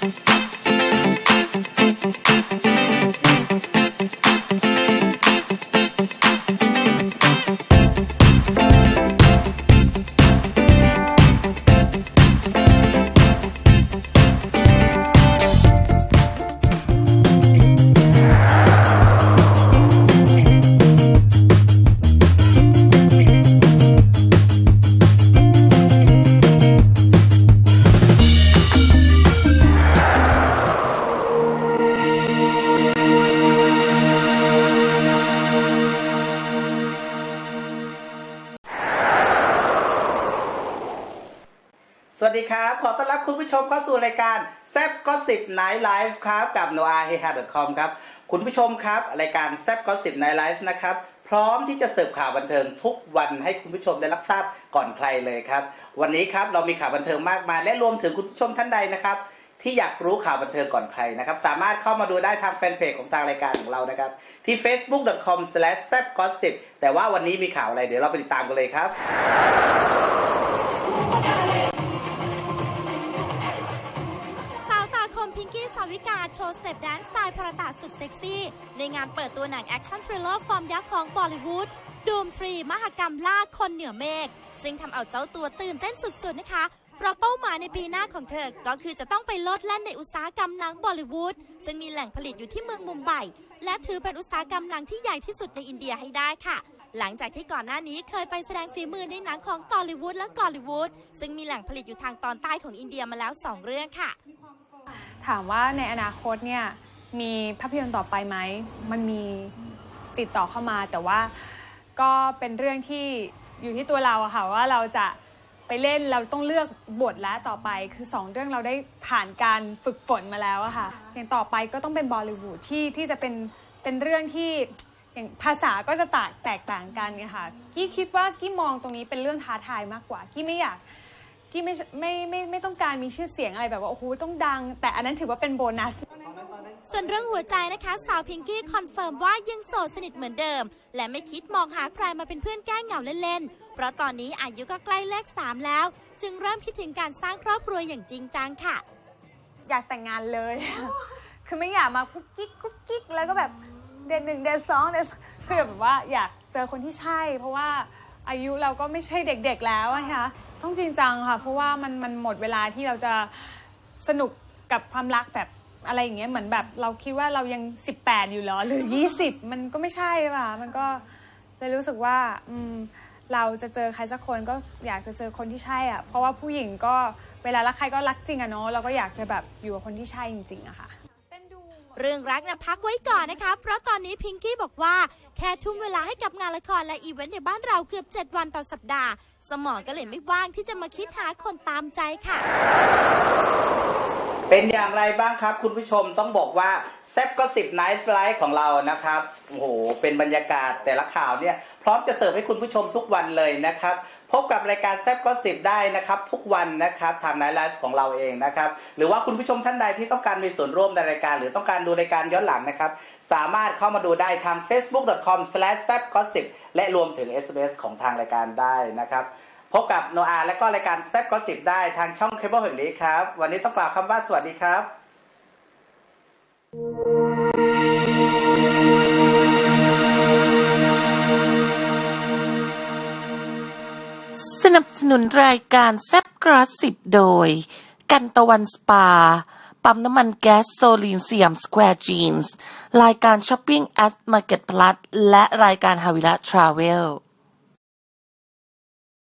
Thank you. สวัสดีครับ ขอต้อนรับคุณผู้ชมเข้าสู่รายการแซบก็สิบไนท์ไลฟ์ครับ กับ noah h e h a c o m ครับ คุณผู้ชมครับ รายการแซบก็สิบไนท์ไลฟ์นะครับ พร้อมที่จะเสิร์ฟข่าวบันเทิงทุกวันให้คุณผู้ชมได้รับทราบก่อนใครเลยครับ วันนี้ครับเรามีข่าวบันเทิงมากมายและรวมถึงคุณผู้ชมท่านใดนะครับ ที่อยากรู้ข่าวบันเทิงก่อนใครนะครับ สามารถเข้ามาดูได้ทางแฟนเพจของทางรายการของเรานะครับ ที่ facebook.com/zabgossip แต่ว่าวันนี้มีข่าวอะไรเดี๋ยวเราไปติดตามกันเลยครับ วิกาโชว์สเต็ปแดนสไตล์พรตาสุดเซ็กซี่ ในงานเปิดตัวหนังแอคชั่นทริลเลอร์ฟอร์มยักษ์ของบอลิวูดดูมทรีมหกรรมล่าคนเหนือเมฆซึ่งทำเอาเจ้าตัวตื่นเต้นสุดๆนะคะเพราะเป้าหมายในปีหน้าของเธอ ก็คือจะต้องไปลดแล่นในอุตสาหกรรมหนังบอลิวูดซึ่งมีแหล่งผลิตอยู่ที่เมืองมุมไบ และถือเป็นอุตสาหกรรมหนังที่ใหญ่ที่สุดในอินเดียให้ได้ค่ะ หลังจากที่ก่อนหน้านี้เคยไปแสดงฝีมือในหนังของตอลลีวูดและกอลลีวูดซึ่งมีแหล่งผลิตอยู่ทางตอนใต้ของอินเดียมาแล้วสองเรื่องค่ะ ถามว่าในอนาคตเนี่ยมีภาพยนตร์ต่อไปไหม มันมีติดต่อเข้ามา แต่ว่าก็เป็นเรื่องที่อยู่ที่ตัวเราอะค่ะว่าเราจะไปเล่นเราต้องเลือกบทแล้วต่อไปคือสองเรื่องเราได้ผ่านการฝึกฝนมาแล้วอะค่ะอย่างต่อไปก็ต้องเป็นบอลิวูดที่ที่จะเป็นเป็นเรื่องที่อย่างภาษาก็จะต่างแตกต่างกันไงค่ะกี้คิดว่ากี้มองตรงนี้เป็นเรื่องท้าทายมากกว่ากี้ไม่อยาก กี้ไม่ไม่ไม่ไม่ต้องการมีชื่อเสียงอะไรแบบว่าโอ้โหต้องดัง แต่อันนั้นถือว่าเป็นโบนัส ส่วนเรื่องหัวใจนะคะสาวพิงกี้คอนเฟิร์มว่ายังโสดสนิทเหมือนเดิม และไม่คิดมองหาใครมาเป็นเพื่อนแก้เหงาเล่นๆ เพราะตอนนี้อายุก็ใกล้เลขสามแล้ว จึงเริ่มคิดถึงการสร้างครอบครัวอย่างจริงจังค่ะ อยากแต่งงานเลย คือไม่อยากมากุ๊กกิ๊กกุ๊กกิ๊กแล้วก็แบบเดือนหนึ่งเดือนสองเดือนคือแบบว่าอยากเจอคนที่ใช่ เพราะว่าอายุเราก็ไม่ใช่เด็ก ๆ แล้วอะค่ะ ต้องจริงจังค่ะ เพราะว่ามันมันหมดเวลาที่เราจะสนุกกับความรักแบบอะไรอย่างเงี้ยเหมือนแบบเราคิดว่าเรายัง 18 อยู่เหรอหรือ 20 มันก็ไม่ใช่ป่ะมันก็เลยรู้สึกว่าอืมเราจะเจอใครสักคนก็อยากจะเจอคนที่ใช่อะเพราะว่าผู้หญิงก็เวลารักใครก็รักจริงอะเนาะเราก็อยากจะแบบอยู่กับคนที่ใช่จริงๆอะค่ะ เรื่องรักนะพักไว้ก่อนนะคะ เพราะตอนนี้พิงกี้บอกว่า แค่ทุ่มเวลาให้กับงานละครและอีเวนต์ในบ้านเราเกือบ 7 วันต่อสัปดาห์ สมองก็เลยไม่ว่างที่จะมาคิดหาคนตามใจค่ะ เป็นอย่างไรบ้างครับ คุณผู้ชมต้องบอกว่าแซบก็สิบไนท์ไลฟ์ของเรานะครับโอ้โหเป็นบรรยากาศแต่ละข่าวเนี่ย พร้อมจะเสิร์ฟให้คุณผู้ชมทุกวันเลยนะครับ พบกับรายการแซบก็สิบได้นะครับ ทุกวันนะครับทางไนท์ไลฟ์ของเราเองนะครับ หรือว่าคุณผู้ชมท่านใดที่ต้องการมีส่วนร่วมในรายการ หรือต้องการดูรายการย้อนหลังนะครับ สามารถเข้ามาดูได้ทาง facebook.com/zabgossip และรวมถึง SMS ของทางรายการได้นะครับ พบกับโนอาและก็รายการแซ่บก็สิบได้ทางช่องเคเบิลแห่งนี้ครับ วันนี้ต้องกล่าวคำว่าสวัสดีครับ สนับสนุนรายการแซบกราสิบโดย กันตะวันสปา ปั๊มน้ำมันแก๊สโซลีนเซียมสแควร์จีนส์รายการช้อปปิ้งแอดมาร์เก็ตพลัสและรายการฮาวิละทราเวล